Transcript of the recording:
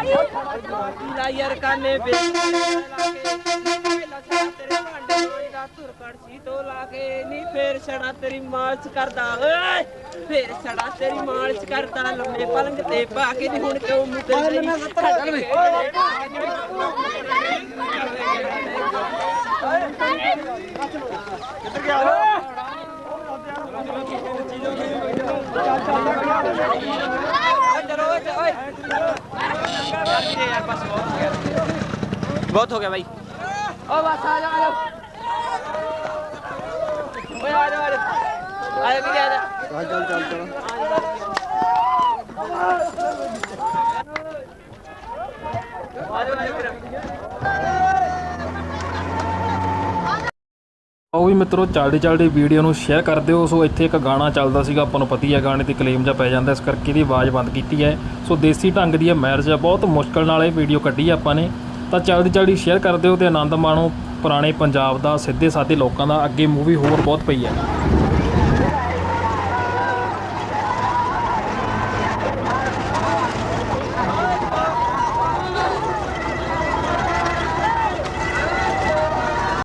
ਲਾ ਯਾਰ ਕਾਨੇ ਵੇ ਲਾ ਕੇ ਪਹਿਲਾਂ ਛੜਾ ਤੇਰੇ ਭਾਂਡੇ ਮਾਂਜਦਾ ਧੁਰ ਕੜਛੀ ਤੋਂ ਲਾ ਕੇ ਨਹੀਂ ਫੇਰ ਛੜਾ ਤੇਰੀ ਮਾਲਚ ਕਰਦਾ ਓਏ! ਫੇਰ ਛੜਾ ਤੇਰੀ ਮਾਲਚ ਕਰਦਾ ਲੰਮੇ ਪਲੰਗ ਤੇ ਪਾ ਕੇ ਨਹੀਂ ਹੁਣ ਕਿਉਂ ਮੂੰਹ ਤੇ ਨਹੀਂ ਚੱਲ ਵੇ। ਚਲੋ ਓਏ ਓਏ। ਯਾਰ ਬਸ ਬਹੁਤ ਹੋ ਗਿਆ। ਬਹੁਤ ਹੋ ਗਿਆ ਭਾਈ ਓ ਬਸ ਆ ਜਾ ਆ ਜਾ। ਓਏ ਆ ਜਾ ਆ ਜਾ। ਆ ਜਾ ਵੀਰੇ ਆ ਜਾ ਚੱਲ। ਉਹ ਵੀ ਮਿੱਤਰੋ, ਚੱਲਦੀ ਚੱਲਦੀ ਵੀਡੀਓ ਨੂੰ ਸ਼ੇਅਰ ਕਰ ਦਿਓ। ਸੋ ਇੱਥੇ ਇੱਕ ਗਾਣਾ ਚੱਲਦਾ ਸੀਗਾ, ਆਪਾਂ ਨੂੰ ਪਤੀ ਹੈ ਗਾਣੇ ਤੇ ਕਲੇਮ ਜਾਂ ਪੈ ਜਾਂਦਾ, ਇਸ ਕਰਕੇ ਇਹਦੀ ਆਵਾਜ਼ ਬੰਦ ਕੀਤੀ ਹੈ। ਸੋ ਦੇਸੀ ਢੰਗ ਦੀ ਇਹ ਮੈਰਿਜ ਆ, ਬਹੁਤ ਮੁਸ਼ਕਲ ਨਾਲ ਇਹ ਵੀਡੀਓ ਕੱਢੀ ਹੈ ਆਪਾਂ ਨੇ। ਤਾਂ ਚੱਲਦੀ ਚੱਲਦੀ ਸ਼ੇਅਰ ਕਰ ਦਿਓ ਤੇ ਆਨੰਦ ਮਾਣੋ ਪੁਰਾਣੇ ਪੰਜਾਬ ਦਾ ਸਿੱਧੇ ਸਾਦੇ ਲੋਕਾਂ ਦਾ, ਅੱਗੇ ਮੂਵੀ ਹੋਰ ਬਹੁਤ ਪਈ ਹੈ।